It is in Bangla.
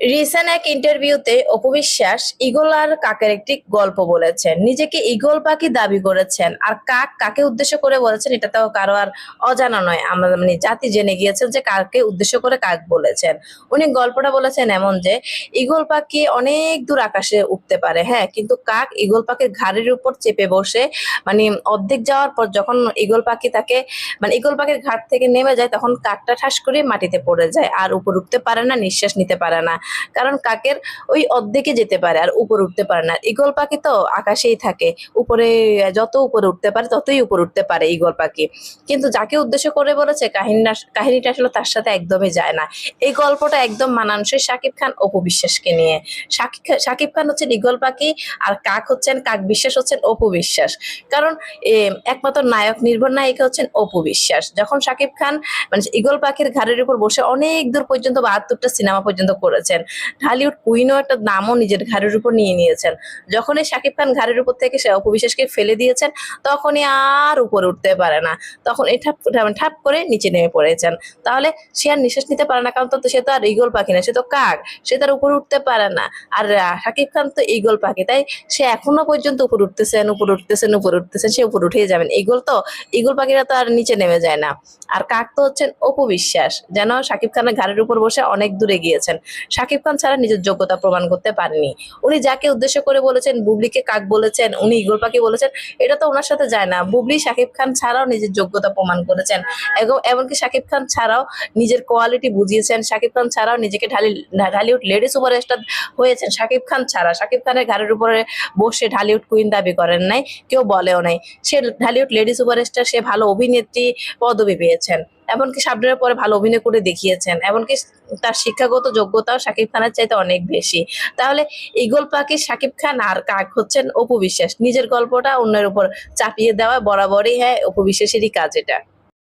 রিসেন্ট এক ইন্টারভিউতে অপু বিশ্বাস, ইগল আর কাকের একটি গল্প বলেছেন। নিজেকে ইগল পাখি দাবি করেছেন। আর কাক কাকে উদ্দেশ্য করে বলেছেন, এটা তো কারও আর অজানা নয়। আমরা মানে জাতি জেনে গিয়েছেন যে কাকে উদ্দেশ্য করে কাক বলেছেন। উনি গল্পটা বলেছেন এমন যে, ইগল পাখি অনেক দূর আকাশে উঠতে পারে। হ্যাঁ কিন্তু কাক ইগল পাখির ঘাড়ের উপর চেপে বসে মানে অর্ধেক যাওয়ার পর যখন ইগল পাখি তাকে মানে ইগল পাখির ঘাট থেকে নেমে যায়, তখন কাকটা ঠাস করে মাটিতে পড়ে যায়। আর উপর উঠতে পারে না, নিঃশ্বাস নিতে পারে না। কারণ কাকের ওই অর্ধেকে যেতে পারে আর উপরে উঠতে পারে না। ইগল পাখি তো আকাশেই থাকে। উপরে, যত উপরে উঠতে পারে, ততই উপরে উঠতে পারে ইগল পাখি। কিন্তু যাকে উদ্দেশ্য করে বলেছে, কাহিনীটা কাহিনীটা আসলে তার সাথে একদমই যায় না। এই গল্পটা একদম মানানসই শাকিব খান অপু বিশ্বাসকে নিয়ে। শাকিব শাকিব খান হচ্ছেন ইগল পাখি আর কাক হচ্ছেন, কাক বিশ্বাস হচ্ছেন অপু বিশ্বাস। কারণ একমাত্র নায়ক, নির্ভর নায়িকা হচ্ছেন অপু বিশ্বাস। যখন শাকিব খান মানে ইগল পাখির ঘাড়ের উপর বসে অনেক দূর পর্যন্ত বাহাত্তরটা সিনেমা পর্যন্ত করেছেন ঢালিউড কুইনও একটা নামও নিজের ঘাড়ের উপর নিয়ে নিয়েছেন। যখনই শাকিব খান ঘাড়ের উপর থেকে সে অপু বিশ্বাসকে ফেলে দিয়েছেন, তখনই আর উপরে উঠতে পারে না। তখন এই ঠাপ, ঠাপ- করে নিচে নেমে পড়েছেন। তাহলে সে আর নিঃশ্বাস নিতে পারে না, কারণ তো সে তো আর ইগল পাখি না, সে তো কাক, সে তার উপরে উঠতে পারে না। আর শাকিব খান তো ইগল পাখি, তাই সে এখনও পর্যন্ত উপরে উঠতেছেন উপরে উঠতেছেন উপরে উঠতেছেন, সে উপরে উঠেই যাবেন। ইগল তো ইগল পাখিরা তো আর নিচে নেমে যায় না। আর কাক তো হচ্ছেন অপবিশ্বাস, যেন শাকিব খানের ঘাড়ের উপর বসে অনেক দূরে গিয়েছেন। শাকিব খান ছাড়া নিজের যোগ্যতা প্রমাণ করতে পারেনি। উনি যাকে উদ্দেশ্য করে বলেছেন, বুবলিকে কাক বলেছেন, উনি ইগল পাখি বলেছেন, এটা তো ওনার সাথে যায় না। বুবলি শাকিব খান ছাড়াও নিজের যোগ্যতা প্রমাণ করেছেন। এবং- এমনকি শাকিব খান ছাড়াও নিজের কোয়ালিটি বুঝিয়েছেন। শাকিব খান ছাড়াও নিজেকে ঢালি, ঢালিউড লেডি সুপারস্টার হয়েছেন। শাকিব খান ছাড়া, শাকিব খানের ঘাড়ের উপরে বসে ঢালিউড কুইন দাবি করেন নাই, কেউ বলেও নাই। সে ঢালিউড লেডি সুপারস্টার, সে ভালো অভিনেত্রী পদবি পেয়েছেন। এমনকি সাবডানের পরে ভালো অভিনয় করে দেখিয়েছেন। এমনকি তার শিক্ষাগত যোগ্যতাও শাকিব খানের চাইতে অনেক বেশি। তাহলে ইগল পাখি শাকিব খান আর কাক হচ্ছেন অপু বিশ্বাস। নিজের গল্পটা অন্যের উপর চাপিয়ে দেওয়া বরাবরই হ্যাঁ অপু বিশ্বাসেরই কাজ এটা।